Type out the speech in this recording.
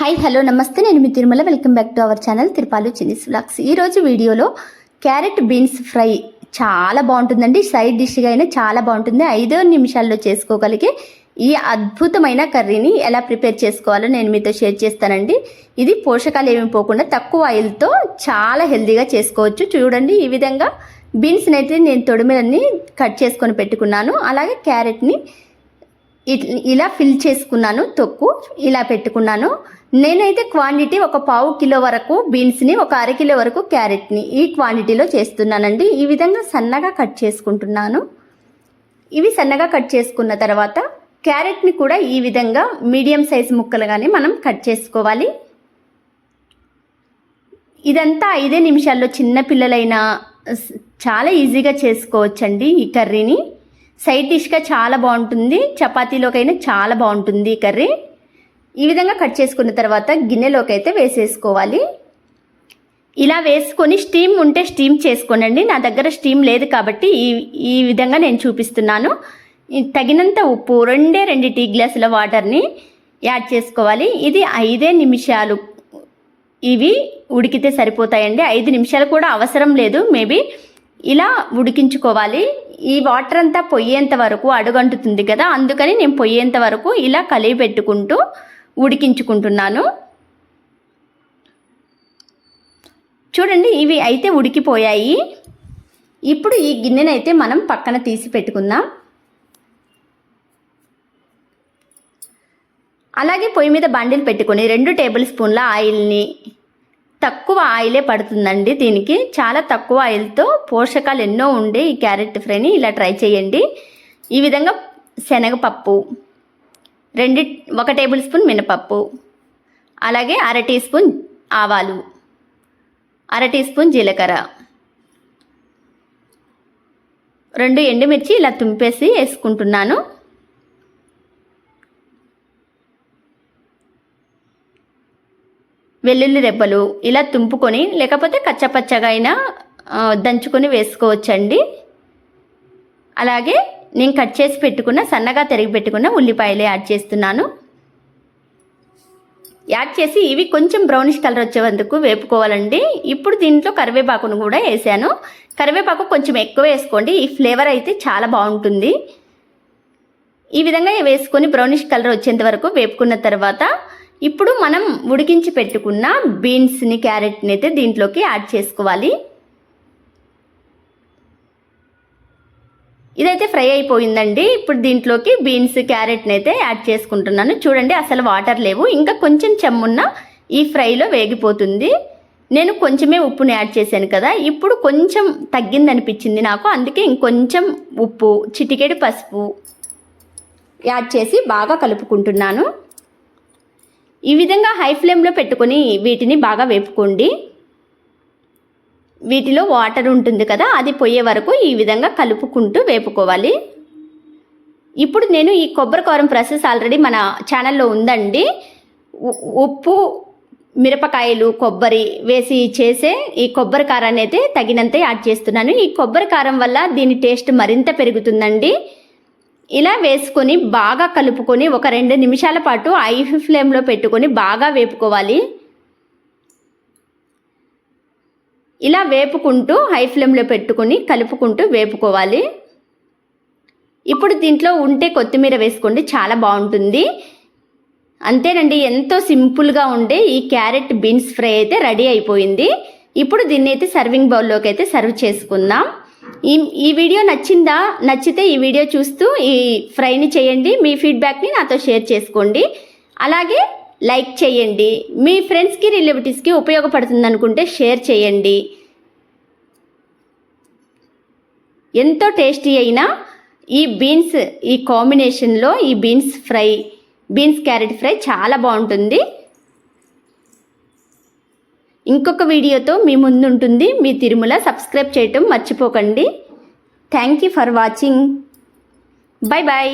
Hi hello నమస్తే. నేను మీ Tirumala. Welcome back to our channel Tirupalu Chinni's vlogs ఈరోజు వీడియోలో క్యారెట్ బీన్స్ ఫ్రై చాలా బాగుంటుందండి. సైడ్ డిష్గా అయినా చాలా బాగుంటుంది. ఐదో నిమిషాల్లో చేసుకోగలిగే ఈ అద్భుతమైన కర్రీని ఎలా ప్రిపేర్ చేసుకోవాలో నేను మీతో షేర్ చేస్తానండి. ఇది పోషకాలు ఏమి పోకుండా తక్కువ ఆయిల్తో చాలా హెల్తీగా చేసుకోవచ్చు. చూడండి ఈ విధంగా బీన్స్ని అయితే నేను తొడిమెలని కట్ చేసుకొని పెట్టుకున్నాను. అలాగే క్యారెట్ని ఇలా ఫిల్ చేసుకున్నాను తొక్కు ఇలా పెట్టుకున్నాను. నేనైతే క్వాంటిటీ ఒక పావు కిలో వరకు బీన్స్ని ఒక అరకిలో వరకు క్యారెట్ని ఈ క్వాంటిటీలో చేస్తున్నానండి. ఈ విధంగా సన్నగా కట్ చేసుకుంటున్నాను. ఇవి సన్నగా కట్ చేసుకున్న తర్వాత క్యారెట్ని కూడా ఈ విధంగా మీడియం సైజ్ ముక్కలుగానే మనం కట్ చేసుకోవాలి. ఇదంతా ఐదే నిమిషాల్లో చిన్న పిల్లలైనా చాలా ఈజీగా చేసుకోవచ్చండి ఈ కర్రీని. సైడ్ డిష్గా చాలా బాగుంటుంది. చపాతీలోకైనా చాలా బాగుంటుంది కర్రీ. ఈ విధంగా కట్ చేసుకున్న తర్వాత గిన్నెలోకి అయితే వేసేసుకోవాలి. ఇలా వేసుకొని స్టీమ్ ఉంటే స్టీమ్ చేసుకోనండి. నా దగ్గర స్టీమ్ లేదు కాబట్టి ఈ ఈ విధంగా నేను చూపిస్తున్నాను. తగినంత ఉప్పు రెండే రెండు టీ గ్లాసుల వాటర్ని యాడ్ చేసుకోవాలి. ఇది ఐదే నిమిషాలు ఇవి ఉడికితే సరిపోతాయండి. ఐదు నిమిషాలు కూడా అవసరం లేదు. మేబీ ఇలా ఉడికించుకోవాలి. ఈ వాటర్ అంతా పొయ్యేంత వరకు అడుగంటుతుంది కదా అందుకని నేను పొయ్యేంత వరకు ఇలా కలిగి పెట్టుకుంటూ ఉడికించుకుంటున్నాను. చూడండి ఇవి అయితే ఉడికిపోయాయి. ఇప్పుడు ఈ గిన్నెనైతే మనం పక్కన తీసి పెట్టుకుందాం. అలాగే పొయ్యి మీద బండిలు పెట్టుకొని రెండు టేబుల్ స్పూన్ల ఆయిల్ని తక్కువ ఆయిలే పడుతుందండి దీనికి. చాలా తక్కువ ఆయిల్తో పోషకాలు ఎన్నో ఉండే ఈ క్యారెట్ ఫ్రైని ఇలా ట్రై చేయండి. ఈ విధంగా శనగపప్పు రెండు ఒక టేబుల్ స్పూన్ మినపప్పు అలాగే అర టీ స్పూన్ ఆవాలు అర టీ స్పూన్ జీలకర్ర రెండు ఎండుమిర్చి ఇలా తుంపేసి వేసుకుంటున్నాను. వెల్లుల్లి రెబ్బలు ఇలా తుంపుకొని లేకపోతే కచ్చపచ్చగా అయినా దంచుకొని వేసుకోవచ్చండి. అలాగే నేను కట్ చేసి పెట్టుకున్న సన్నగా తరిగి పెట్టుకున్న ఉల్లిపాయలు యాడ్ చేస్తున్నాను. యాడ్ చేసి ఇవి కొంచెం బ్రౌనిష్ కలర్ వచ్చేందుకు వేపుకోవాలండి. ఇప్పుడు దీంట్లో కరివేపాకును కూడా వేసాను. కరివేపాకు కొంచెం ఎక్కువ వేసుకోండి. ఈ ఫ్లేవర్ అయితే చాలా బాగుంటుంది. ఈ విధంగా వేసుకొని బ్రౌనిష్ కలర్ వచ్చేంత వరకు వేపుకున్న తర్వాత ఇప్పుడు మనం ఉడికించి పెట్టుకున్న బీన్స్ని క్యారెట్ని అయితే దీంట్లోకి యాడ్ చేసుకోవాలి. ఇదైతే ఫ్రై అయిపోయిందండి. ఇప్పుడు దీంట్లోకి బీన్స్ క్యారెట్ని అయితే యాడ్ చేసుకుంటున్నాను. చూడండి అసలు వాటర్ లేవు. ఇంకా కొంచెం చెమ్మున్న ఈ ఫ్రైలో వేగిపోతుంది. నేను కొంచెమే ఉప్పుని యాడ్ చేశాను కదా. ఇప్పుడు కొంచెం తగ్గిందనిపించింది నాకు. అందుకే ఇంకొంచెం ఉప్పు చిటికెడు పసుపు యాడ్ చేసి బాగా కలుపుకుంటున్నాను. ఈ విధంగా హై ఫ్లేమ్లో పెట్టుకొని వీటిని బాగా వేపుకోండి. వీటిలో వాటర్ ఉంటుంది కదా అది పోయే వరకు ఈ విధంగా కలుపుకుంటూ వేపుకోవాలి. ఇప్పుడు నేను ఈ కొబ్బరి కారం ప్రాసెస్ ఆల్రెడీ మన ఛానల్లో ఉందండి. ఉ- ఉప్పు మిరపకాయలు కొబ్బరి వేసి చేసే ఈ కొబ్బరి కారాన్ని అయితే తగినంత యాడ్ చేస్తున్నాను. ఈ కొబ్బరి కారం వల్ల దీని టేస్ట్ మరింత పెరుగుతుందండి. ఇలా వేసుకొని బాగా కలుపుకొని ఒక రెండు నిమిషాల పాటు ఐ ఫ్లేమ్లో పెట్టుకొని బాగా వేపుకోవాలి. ఇలా వేపుకుంటూ హై ఫ్లేమ్లో పెట్టుకొని కలుపుకుంటూ వేపుకోవాలి. ఇప్పుడు దీంట్లో ఉంటే కొత్తిమీర వేసుకోండి చాలా బాగుంటుంది. అంతేనండి ఎంతో సింపుల్గా ఉండే ఈ క్యారెట్ బీన్స్ ఫ్రై అయితే రెడీ అయిపోయింది. ఇప్పుడు దీన్ని అయితే సర్వింగ్ బౌల్లోకి అయితే సర్వ్ చేసుకుందాం. ఈ ఈ వీడియో నచ్చిందా? నచ్చితే ఈ వీడియో చూస్తూ ఈ ఫ్రైని చేయండి. మీ ఫీడ్బ్యాక్ని నాతో షేర్ చేసుకోండి. అలాగే లైక్ చేయండి. మీ ఫ్రెండ్స్కి రిలేటివ్స్కి ఉపయోగపడుతుంది అనుకుంటే షేర్ చేయండి. ఎంతో టేస్టీ అయినా ఈ బీన్స్ ఈ కాంబినేషన్లో ఈ beans fry beans carrot fry చాలా బాగుంటుంది. ఇంకొక వీడియోతో మీ ముందు ఉంటుంది మీ తిరుమల సబ్స్క్రైబ్ చేయటం మర్చిపోకండి. Thank you for watching bye bye